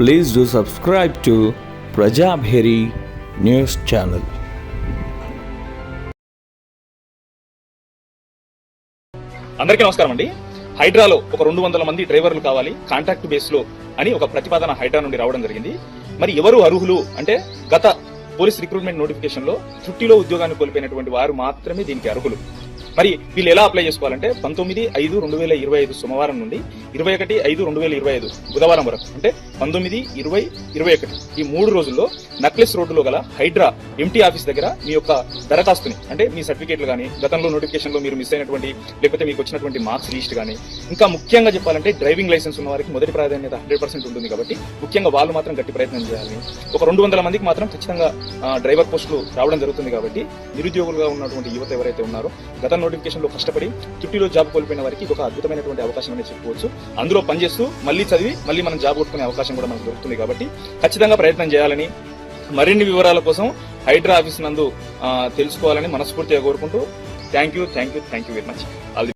Please do subscribe to Prajabheri news channel. అందరికీ నమస్కారం అండి. హైడ్రాలో ఒక రెండు వందల మంది డ్రైవర్లు కావాలి కాంట్రాక్ట్ బేస్లో అని ఒక ప్రతిపాదన హైడ్రా నుండి రావడం జరిగింది. మరి ఎవరు అర్హులు? అంటే గత పోలీస్ రిక్రూట్మెంట్ నోటిఫికేషన్లో చుట్టిలో ఉద్యోగాన్ని కోల్పోయినటువంటి వారు మాత్రమే దీనికి అర్హులు. మరి వీళ్ళు ఎలా అప్లై చేసుకోవాలంటే పంతొమ్మిది ఐదు రెండు వేల ఇరవై ఐదు సోమవారం నుండి ఇరవై ఒకటి ఐదు రెండు వేల ఇరవై ఐదు బుధవారం వరకు అంటే పంతొమ్మిది ఇరవై ఇరవై ఒకటి ఈ మూడు రోజుల్లో నక్లెస్ రోడ్డులో గల హైడ్రా ఎంటీ ఆఫీస్ దగ్గర మీ యొక్క దరఖాస్తుని అంటే మీ సర్టిఫికేట్లు కానీ గతంలో నోటిఫికేషన్లో మీరు మిస్ అయినటువంటి లేకపోతే మీకు వచ్చినటువంటి మార్క్స్ లిస్ట్ కానీ ఇంకా ముఖ్యంగా చెప్పాలంటే డ్రైవింగ్ లైసెన్స్ ఉన్న వారికి మొదటి ప్రాధాన్యత హండ్రెడ్ పర్సెంట్ ఉంటుంది కాబట్టి ముఖ్యంగా వాళ్ళు మాత్రం గట్టి ప్రయత్నం చేయాలి. ఒక రెండు వందల మందికి మాత్రం ఖచ్చితంగా డ్రైవర్ పోస్టులు రావడం జరుగుతుంది కాబట్టి నిరుద్యోగులుగా ఉన్నటువంటి యువత ఎవరైతే ఉన్నారో గత నోటిఫికేషన్లో కష్టపడి తుట్టిలో జాబ్ కోల్పోయిన వారికి ఇది ఒక అద్భుతమైనటువంటి అవకాశం అనేది చెప్పుకోవచ్చు. అందులో పనిచేస్తూ మళ్ళీ చదివి మళ్ళీ మనం జాబ్ కొట్టుకునే అవకాశం కూడా మనకు దొరుకుతుంది కాబట్టి ఖచ్చితంగా ప్రయత్నం చేయాలని మరిన్ని వివరాల కోసం హైడ్రా ఆఫీస్ నందు తెలుసుకోవాలని మనస్ఫూర్తిగా కోరుకుంటూ thank you thank you thank you very much. All the